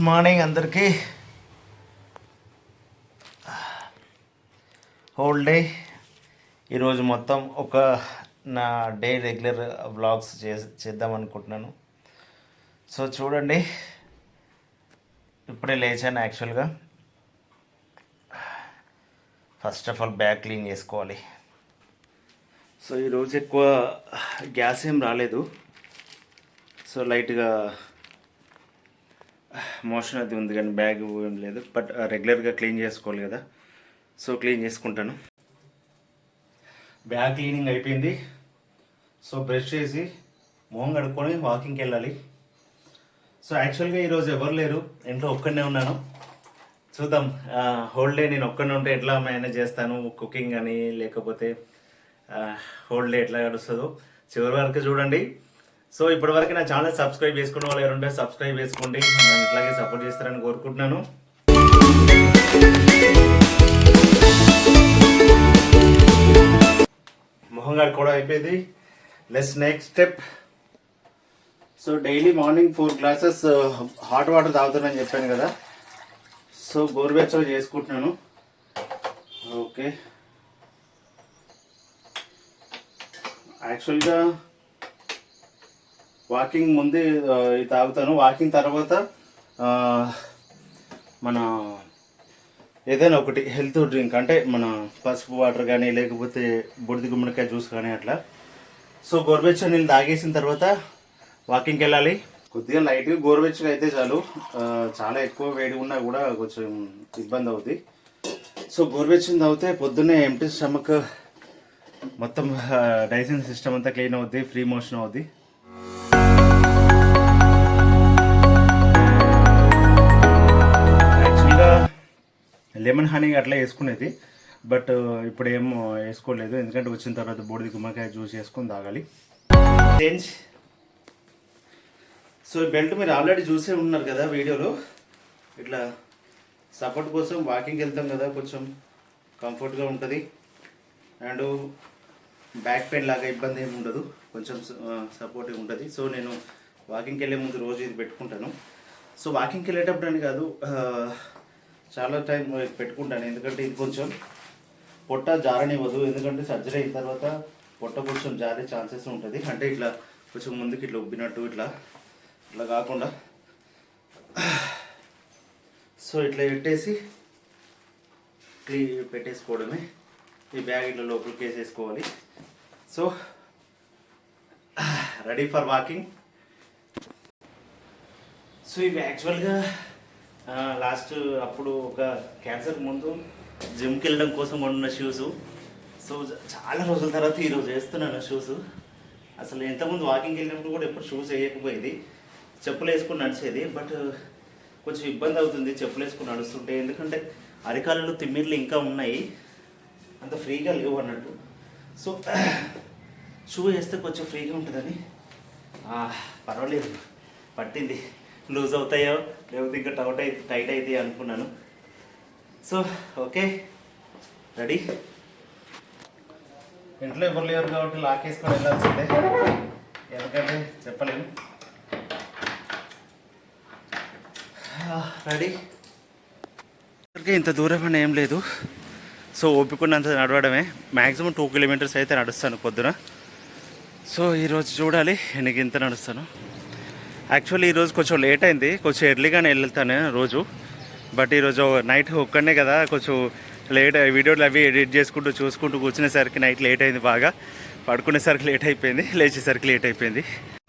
Good morning అందరికీ. Whole day ఈరోజు మొత్తం ఒక నా డే రెగ్యులర్ వ్లాగ్స్ చే చేద్దాం అనుకుంటున్నాను. సో చూడండి. ఇప్పుడే లేచాను యాక్చువల్గా. First of all bag clean చేసుకోవాలి. సో ఈరోజు ఎక్కువ గ్యాస్ ఏం రాలేదు. సో లైట్గా మోషన్ అది ఉంది కానీ బ్యాగ్ ఏం లేదు. బట్ రెగ్యులర్గా క్లీన్ చేసుకోవాలి కదా. సో క్లీన్ చేసుకుంటాను. బ్యాగ్ క్లీనింగ్ అయిపోయింది. సో బ్రష్ చేసి మొహం కడుక్కొని వాకింగ్కి వెళ్ళాలి. సో యాక్చువల్గా ఈరోజు ఎవరు లేరు. ఇంట్లో ఒక్కడనే ఉన్నాను. చూద్దాం. హోల్ డే నేను ఒక్కడనే ఉంటే ఎట్లా మేనేజ్ చేస్తాను? కుకింగ్ అని లేకపోతే హోల్ డే ఎట్లా గడుస్తుందో. చివరి వరకు చూడండి. సో ఇప్పటి వరకు నా ఛానల్ సబ్స్క్రైబ్ చేసుకున్న వాళ్ళు ఎవరుంటే సబ్స్క్రైబ్ చేసుకోండి. నన్ను ఇట్లాగే సపోర్ట్ చేస్తారని కోరుకుంటున్నాను. మొహం గారు కూడా అయిపోయింది. Let's next step so daily morning four glasses hot water తాగుతానని చెప్పాను కదా. సో గోరువెచ్చగా చేసుకుంటున్నాను. ఓకే యాక్చువల్గా వాకింగ్ ముందే ఇది తాగుతాను. వాకింగ్ తర్వాత మన ఏదైనా ఒకటి హెల్త్ డ్రింక్ అంటే మన పసుపు వాటర్ కానీ లేకపోతే బుడిది గుమ్మడికాయ జ్యూస్ కానీ అట్లా. సో గోరువెచ్చని నీళ్ళు తాగేసిన తర్వాత వాకింగ్కి వెళ్ళాలి. కొద్దిగా లైట్గా గోరువెచ్చగా అయితే చాలు. చాలా ఎక్కువ వేడి ఉన్నా కూడా కొంచెం ఇబ్బంది అవుతుంది సో గోరువెచ్చని తాగితే పొద్దున్నే ఎంటీ స్టమక్ మొత్తం డైజెషన్ సిస్టమ్ అంతా క్లీన్ అవుద్ది ఫ్రీ మోషన్ అవుద్ది. లెమన్ హనీ అట్లా వేసుకునేది. బట్ ఇప్పుడు ఏం వేసుకోలేదు. ఎందుకంటే వచ్చిన తర్వాత బోడిది గుమ్మకాయ జ్యూస్ వేసుకొని తాగాలి. చేంజ్ సో ఈ బెల్ట్ మీరు ఆల్రెడీ చూసే ఉన్నారు కదా వీడియోలో. ఇట్లా సపోర్ట్ కోసం వాకింగ్కి వెళ్తాం కదా కొంచెం కంఫర్ట్గా ఉంటుంది. అండ్ బ్యాక్ పెయిన్ లాగా ఇబ్బంది ఏమి ఉండదు. కొంచెం సపోర్టివ్ ఉంటుంది. సో నేను వాకింగ్కి వెళ్ళే ముందు రోజు ఇది పెట్టుకుంటాను. సో వాకింగ్కి వెళ్ళేటప్పుడు అని కాదు చాలా టైం పెట్టుకుంటాను. ఎందుకంటే ఇది కొంచెం పొట్ట జారనివ్వదు. ఎందుకంటే సర్జరీ అయిన తర్వాత పొట్ట కొంచెం జారే ఛాన్సెస్ ఉంటుంది. అంటే ఇట్లా కొంచెం ముందుకి ఇట్లా ఉబ్బినట్టు ఇట్లా ఇట్లా కాకుండా. సో ఇట్లా పెట్టేసి క్లీ పెట్టేసుకోవడమే. ఈ బ్యాగ్ ఇట్లా లోపలికి వేసేసుకోవాలి so ready for walking. So ఇవి యాక్చువల్గా లాస్ట్ అప్పుడు ఒక క్యాన్సర్ ముందు జిమ్కి వెళ్ళడం కోసం కొన్న షూస్ సో చాలా రోజుల తర్వాత ఈరోజు వేస్తున్నాను షూస్ అసలు ఇంతకుముందు వాకింగ్ వెళ్ళినప్పుడు కూడా ఎప్పుడు షూస్ వేయకపోయేది. చెప్పులు వేసుకుని నడిచేది. బట్ కొంచెం ఇబ్బంది అవుతుంది చెప్పులు వేసుకుని నడుస్తుంటే. ఎందుకంటే అరికాలలో తిమ్మిర్లు ఇంకా ఉన్నాయి. అంత ఫ్రీగా లేవు అన్నట్టు. సో షూ వేస్తే కొంచెం ఫ్రీగా ఉంటుందని. పర్వాలేదు. పట్టింది. లూజ్ అవుతాయో లేకపోతే ఇంకా టౌట్ అయితే టైట్ అయితే అనుకున్నాను. సో ఓకే రెడీ ఇంట్లో ఎవరు లేరు కాబట్టి లాకేసుకొని వెళ్ళాల్సిందే. ఎందుకంటే చెప్పలేము. రెడీ ఇంత దూరం అని ఏం లేదు. సో ఓపికన్నంత నడవడమే. మ్యాక్సిమం టూ కిలోమీటర్స్ అయితే నడుస్తాను పొద్దున. సో ఈరోజు చూడాలి నేను ఇంత నడుస్తాను. యాక్చువల్లీ ఈరోజు కొంచెం లేట్ అయింది. కొంచెం ఎర్లీగానే వెళ్తాను రోజు. బట్ ఈరోజు నైట్ ఒక్కడనే కదా. కొంచెం లేట్ వీడియోలు అవి ఎడిట్ చేసుకుంటూ చూసుకుంటూ కూర్చునేసరికి నైట్ లేట్ అయింది బాగా. పడుకునేసరికి లేట్ అయిపోయింది. లేచేసరికి లేట్ అయిపోయింది.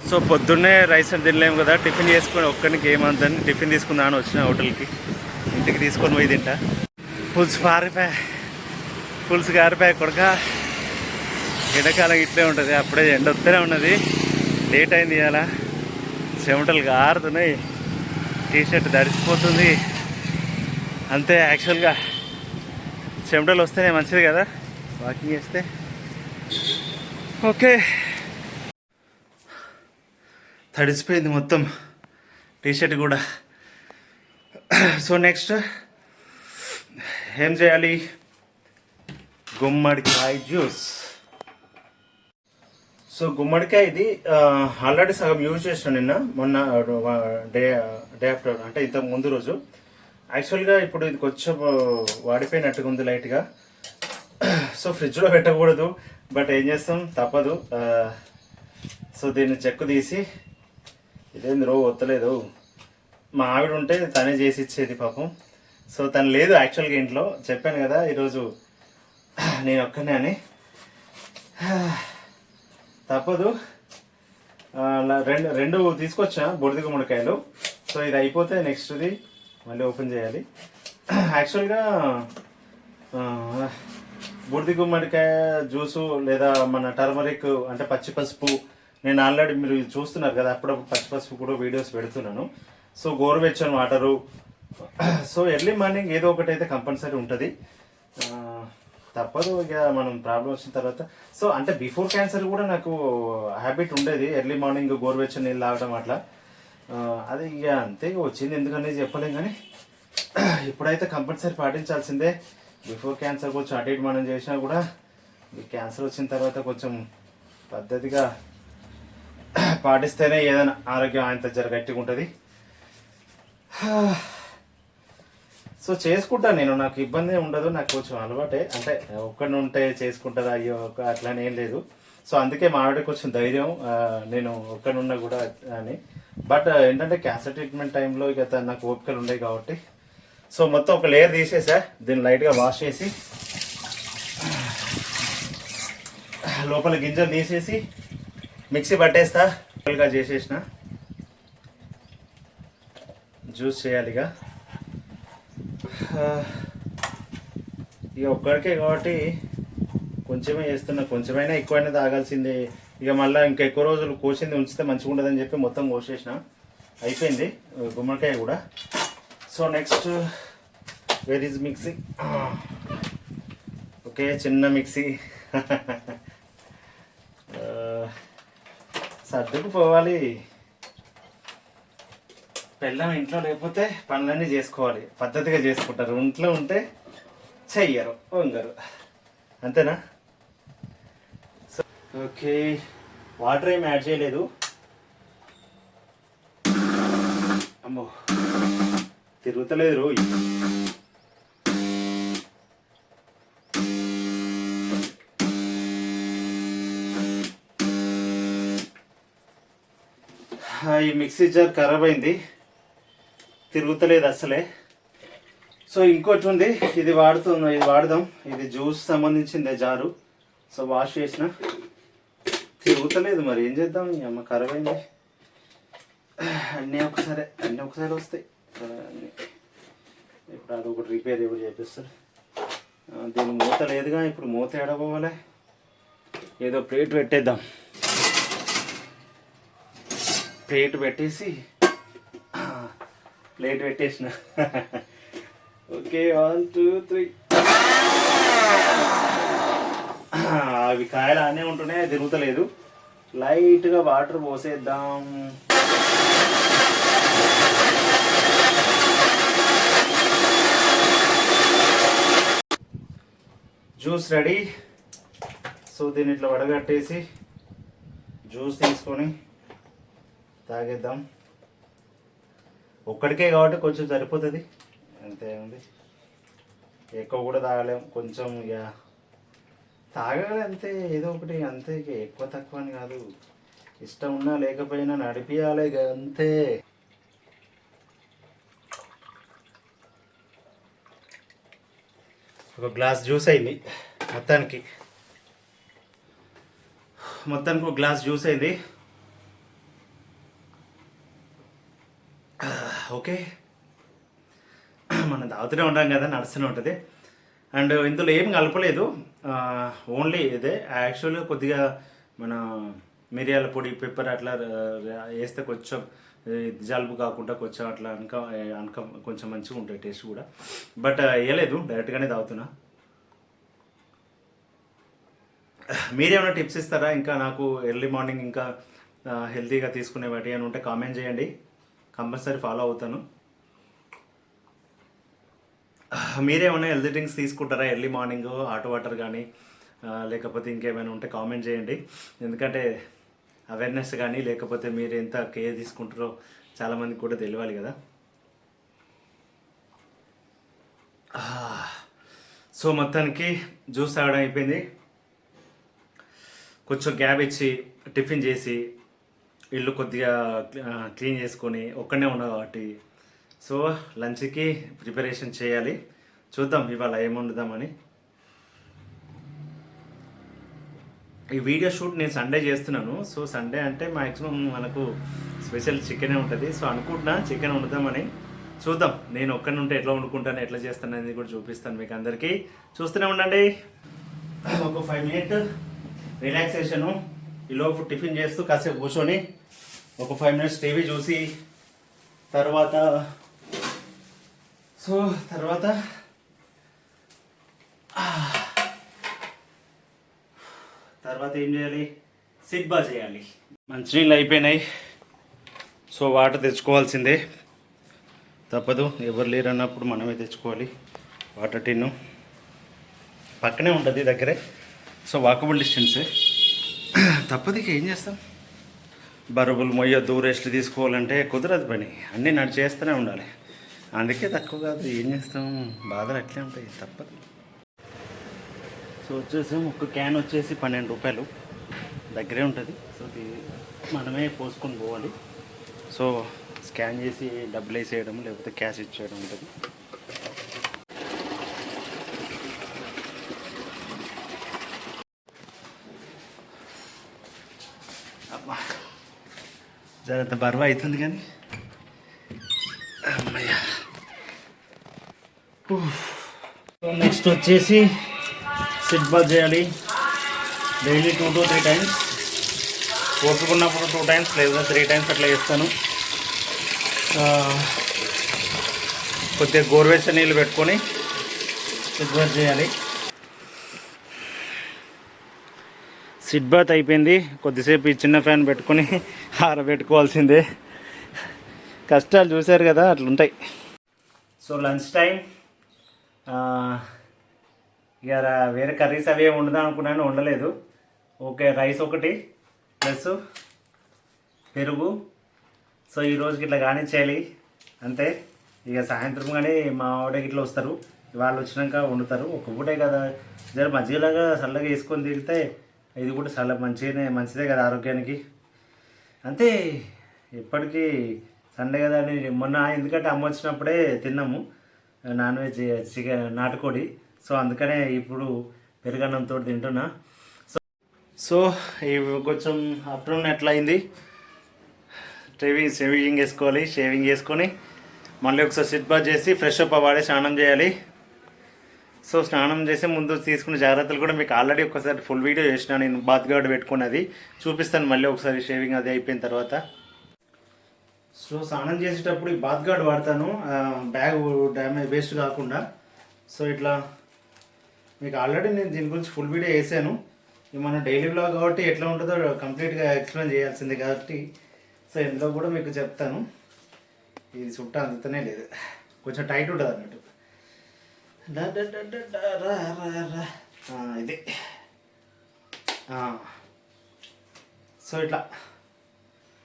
సో పొద్దున్నే రైస్ అని తినలేము కదా. టిఫిన్ చేసుకొని ఒక్కడికి ఏమందని టిఫిన్ తీసుకుందామని వచ్చిన హోటల్కి. ఇంటికి తీసుకొని పోయి తింటా. పులుసు పారిపోయా. పులుసు గారిపోయా కొడక. ఎండాకాలం ఇట్లే ఉంటుంది. అప్పుడే ఎండ వస్తూనే ఉన్నది. లేట్ అయింది ఇలా చెమటలు ఆరుతున్నాయి టీ షర్ట్ తడిసిపోతుంది. అంతే యాక్చువల్గా చెమటలు వస్తేనే మంచిది కదా? వాకింగ్ చేస్తే. ఓకే తడిసిపోయింది మొత్తం. టీ షర్ట్ కూడా. సో నెక్స్ట్ ఏం చేయాలి? గుమ్మడికాయ జ్యూస్. సో గుమ్మడికాయ ఇది ఆల్రెడీ సగం యూజ్ చేసాను నిన్న మొన్న డే డే ఆఫ్టర్ అంటే ఇంత ముందు రోజు. యాక్చువల్గా ఇప్పుడు ఇది కొంచెం వాడిపోయినట్టుగా ఉంది లైట్గా. సో ఫ్రిడ్జ్లో పెట్టకూడదు బట్ ఏం చేస్తాం తప్పదు. సో దీన్ని చెక్కు తీసి ఇదేంది రో వత్తలేదు మా ఆవిడ ఉంటే తనే చేసి ఇచ్చేది పాపం. సో తను లేదు యాక్చువల్గా ఇంట్లో. చెప్పాను కదా ఈరోజు నేను ఒక్కనే అని. తప్పదు. రెండు రెండు తీసుకొచ్చా బొడిది గుమ్మడికాయలు. సో ఇది అయిపోతే నెక్స్ట్ది మళ్ళీ ఓపెన్ చేయాలి. యాక్చువల్గా ఆ, బూడిద గుమ్మడికాయ జ్యూసు లేదా మన టర్మరిక్ అంటే పచ్చి పసుపు నేను ఆల్రెడీ మీరు చూస్తున్నారు కదా అప్పుడప్పుడు పచ్చి పసుపు కూడా వీడియోస్ పెడుతున్నాను. సో గోరువెచ్చని వాటరు. సో ఎర్లీ మార్నింగ్ ఏదో ఒకటి అయితే కంపల్సరీ ఉంటుంది. తప్పదు. ఇక మనం ప్రాబ్లం వచ్చిన తర్వాత సో అంటే బిఫోర్ క్యాన్సర్ కూడా నాకు హ్యాబిట్ ఉండేది. ఎర్లీ మార్నింగ్ గోరువెచ్చని నీళ్ళు తాగడం అట్లా. అది ఇక అంతే ఇక వచ్చింది. ఎందుకనేది చెప్పలేం కానీ ఇప్పుడైతే కంపల్సరీ పాటించాల్సిందే. బిఫోర్ క్యాన్సర్ కొంచెం అటు ఇటు మనం చేసినా కూడా ఈ క్యాన్సర్ వచ్చిన తర్వాత కొంచెం పద్ధతిగా పాటిస్తేనే ఏదైనా ఆరోగ్యం ఆయనతో జర గట్టిగా ఉంటుంది. సో చేసుకుంటా నేను నాకు ఇబ్బంది ఉండదు నాకు కొంచెం అలవాటే. అంటే ఒక్కడిని ఉంటే చేసుకుంటారా అయ్యో ఒక- అట్లానే ఏం లేదు. సో అందుకే మా ఆవిడ కొంచెం ధైర్యం నేను ఒక్కడున్నా కూడా అని. బట్ ఏంటంటే క్యాన్సర్ ట్రీట్మెంట్ టైంలో ఇక నాకు ఓపికలు ఉండేవి కాబట్టి. సో మొత్తం ఒక లేయర్ తీసేసా దీన్ని లైట్గా వాష్ చేసి లోపల గింజలు తీసేసి మిక్సీ పట్టేస్తా చేసేసిన. జ్యూస్ చేయాలిగా. ఇక ఇక ఒక్కడికే కాబట్టి కొంచెమే చేస్తున్నా. కొంచెమైనా ఎక్కువైనా తాగాల్సిందే. ఇక మళ్ళీ ఇంకా ఎక్కువ రోజులు కోసింది ఉంచితే మంచిగా ఉండదని చెప్పి మొత్తం కోసేసిన. అయిపోయింది. గుమ్మడికాయ కూడా. So next where is mixie okay చిన్న మిక్సీ సర్దుకుపోవాలి సర్దుకు పోవాలి. పెళ్ళం ఇంట్లో లేకపోతే పనులన్నీ చేసుకోవాలి. పద్ధతిగా చేసుకుంటారు. ఇంట్లో ఉంటే చెయ్యరు. వంగరు. అంతేనా? So okay. వాటర్ ఏమి యాడ్ చేయలేదు. అమ్మో. తిరుగుతలేదు రోయ్ ఈ మిక్సీ జార్ ఖరాబ్ అయింది. తిరుగుతలేదు అసలే. సో ఇంకోటి ఉంది ఇది వాడుతున్నా ఇది వాడదాం. ఇది జ్యూస్ సంబంధించిందే జారు. సో వాష్ చేసిన. తిరుగుతలేదు మరి ఏం చేద్దాం? అమ్మ ఖరాబ్ అయింది అన్నీ ఒకసారి అన్నీ ఒకసారి వస్తాయి. ఇప్పుడు అది ఒకటి రిపేర్ ఎవరు చేపిస్తారు దీని మూత లేదుగా ఇప్పుడు మూత ఎడబోవాలి ఏదో ప్లేట్ పెట్టేద్దాం. ప్లేట్ పెట్టేసి ప్లేట్ పెట్టేసిన. Okay one two three. అవి కాయలు అన్నీ ఉంటున్నాయి తిరుగుతలేదు. లైట్గా వాటర్ పోసేద్దాం. Juice ready. సో దీన్ని ఇట్లా వడగట్టేసి జ్యూస్ తీసుకొని తాగేద్దాం. ఒక్కడికే కాబట్టి కొంచెం సరిపోతుంది. అంతే ఉంది ఎక్కువ కూడా తాగలేం కొంచెం ఇక తాగాలి అంతే ఏదో ఒకటి అంతే. ఇక ఎక్కువ తక్కువ అని కాదు. ఇష్టం ఉన్నా లేకపోయినా నడిపియాలి ఇక అంతే. ఒక గ్లాస్ జ్యూస్ అయింది మొత్తానికి. మొత్తానికి ఒక గ్లాస్ జ్యూస్ అయింది. ఓకే. మనం తాగుతూనే ఉంటాం కదా నడుస్తూనే ఉంటుంది. అండ్ ఇందులో ఏం కలపలేదు. ఓన్లీ ఇదే. యాక్చువల్గా కొద్దిగా మన మిరియాల పొడి పెప్పర్ అట్లా వేస్తే కొంచెం జలుబు కాకుండా కొంచెం అట్లా అనుక అనుక కొంచెం మంచిగా ఉంటుంది టేస్ట్ కూడా. బట్ వేయలేదు. డైరెక్ట్గానే తాగుతున్నా. మీరేమైనా టిప్స్ ఇస్తారా? ఇంకా నాకు ఎర్లీ మార్నింగ్ ఇంకా హెల్తీగా తీసుకునే వాటి అని ఉంటే కామెంట్ చేయండి. కంపల్సరీ ఫాలో అవుతాను. మీరేమైనా హెల్తీ డ్రింక్స్ తీసుకుంటారా? ఎర్లీ మార్నింగ్ హాట్ వాటర్ కానీ లేకపోతే ఇంకేమైనా ఉంటే కామెంట్ చేయండి. ఎందుకంటే అవేర్నెస్ కానీ లేకపోతే మీరు ఎంత కేర్ తీసుకుంటారో చాలామందికి కూడా తెలియాలి కదా. సో మొత్తానికి జ్యూస్ తాగడం అయిపోయింది. కొంచెం గ్యాప్ ఇచ్చి టిఫిన్ చేసి ఇల్లు కొద్దిగా క్లీన్ చేసుకొని ఒక్కనే ఉన్నా కాబట్టి. సో లంచ్కి ప్రిపరేషన్ చేయాలి. చూద్దాం ఇవాళ ఏం వండుదామని ఈ వీడియో షూట్ నేను సండే చేస్తున్నాను. సో సండే అంటే మ్యాక్సిమం మనకు స్పెషల్ చికెనే ఉంటుంది. సో అనుకుంటున్నా చికెన్ వండుదామని. చూద్దాం నేను ఒక్కడి ఉంటే ఎట్లా వండుకుంటాను ఎట్లా చేస్తాను అనేది కూడా చూపిస్తాను మీకు అందరికీ. చూస్తూనే ఉండండి. ఒక ఫైవ్ మినిట్ రిలాక్సేషను. ఈలోపు టిఫిన్ చేస్తూ కాసేపు కూర్చొని ఒక ఫైవ్ మినిట్స్ టీవీ చూసి తర్వాత సో తర్వాత తర్వాత ఏం చేయాలి? సిట్ బా చేయాలి మంచినీళ్ళు అయిపోయినాయి. సో వాటర్ తెచ్చుకోవాల్సిందే. తప్పదు. ఎవరు లేరు అన్నప్పుడు మనమే తెచ్చుకోవాలి. Water tin. పక్కనే ఉంటుంది దగ్గరే. సో వాకబుల్ డిస్టెన్సే తప్పదు ఇక ఏం చేస్తాం? బరువులు మొయ్యొద్దు రెస్ట్ తీసుకోవాలంటే కుదరదు పని. అన్నీ నడిచేస్తూనే ఉండాలి. అందుకే తక్కువ కాదు ఏం చేస్తాం? బాధలు అట్లే ఉంటాయి తప్పదు. సో వచ్చేసి. ఒక క్యాన్ వచ్చేసి పన్నెండు రూపాయలు. దగ్గరే ఉంటుంది. సో ఇది మనమే పోసుకొని పోవాలి. సో స్కాన్ చేసి డబ్బులు వేసేయడం లేకపోతే క్యాష్ ఇచ్చేయడం ఉంటుంది. జాగ్రత్త బరువు అవుతుంది కానీ. అమ్మయ్యా. నెక్స్ట్ వచ్చేసి సిట్ బాత్ చేయాలి. Daily two to three times ఓపుకున్నప్పుడు two times లేదా త్రీ టైమ్స్ అట్లా చేస్తాను. కొద్దిగా గోరువెచ్చ నీళ్ళు పెట్టుకొని సిట్ బాత్ చేయాలి. సిట్ బాత్ అయిపోయింది. కొద్దిసేపు ఈ చిన్న ఫ్యాన్ పెట్టుకొని ఆరబెట్టుకోవాల్సిందే. కష్టాలు చూశారు కదా అట్లుంటాయి. So lunch time. ఇక వేరే కర్రీస్ అవి వండుదాం అనుకున్నాను వండలేదు ఓకే రైస్ ఒకటి ప్లస్ పెరుగు. సో ఈ రోజుకి ఇట్లా కానిచ్చేయాలి అంతే. ఇక సాయంత్రం కానీ మా ఆవిడకి ఇట్లా వస్తారు. వాళ్ళు వచ్చినాక వండుతారు. ఒక పూటే కదా. జర మజ్జిగలాగా చల్లగా వేసుకొని తిరిగితే ఇది కూడా చాలా మంచిగానే మంచిదే కదా ఆరోగ్యానికి. అంతే ఎప్పటికీ సండే కదా అని మొన్న ఎందుకంటే అమ్మ వచ్చినప్పుడే తిన్నాము. నాన్ వెజ్ చికెన్ నాటుకోడి. సో అందుకనే ఇప్పుడు పెరుగన్నంతో తింటున్నా. సో సో ఇవి కొంచెం ఆఫ్టర్నూన్ ఎట్లా అయింది షేవింగ్ షేవింగ్ వేసుకోవాలి షేవింగ్ చేసుకొని మళ్ళీ ఒకసారి సిట్ బాత్ చేసి ఫ్రెష్ అప్ అవ్వాలి స్నానం చేయాలి. సో స్నానం చేసే ముందు తీసుకున్న జాగ్రత్తలు కూడా మీకు ఆల్రెడీ ఒకసారి ఫుల్ వీడియో చేసిన నేను బాత్ గార్డ్ పెట్టుకున్నది. చూపిస్తాను మళ్ళీ ఒకసారి షేవింగ్ అది అయిపోయిన తర్వాత. సో స్నానం చేసేటప్పుడు ఈ బాత్ గార్డ్ వాడతాను. బ్యాగ్ డ్యామేజ్ వేస్ట్ కాకుండా. సో ఇట్లా మీకు ఆల్రెడీ నేను దీని గురించి ఫుల్ వీడియో వేసాను మన డైలీ బ్లాగ్ కాబట్టి ఎట్లా ఉంటుందో కంప్లీట్గా ఎక్స్ప్లెయిన్ చేయాల్సింది కాబట్టి సో ఇందులో కూడా మీకు చెప్తాను. ఇది చుట్ట అందుతనే లేదు. కొంచెం టైట్ ఉంటుంది అన్నట్టు ఇది. సో ఇట్లా.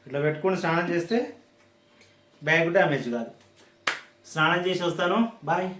ఇట్లా పెట్టుకొని స్నానం చేస్తే బ్యాగ్ డ్యామేజ్ కాదు. స్నానం చేసి వస్తాను. బాయ్.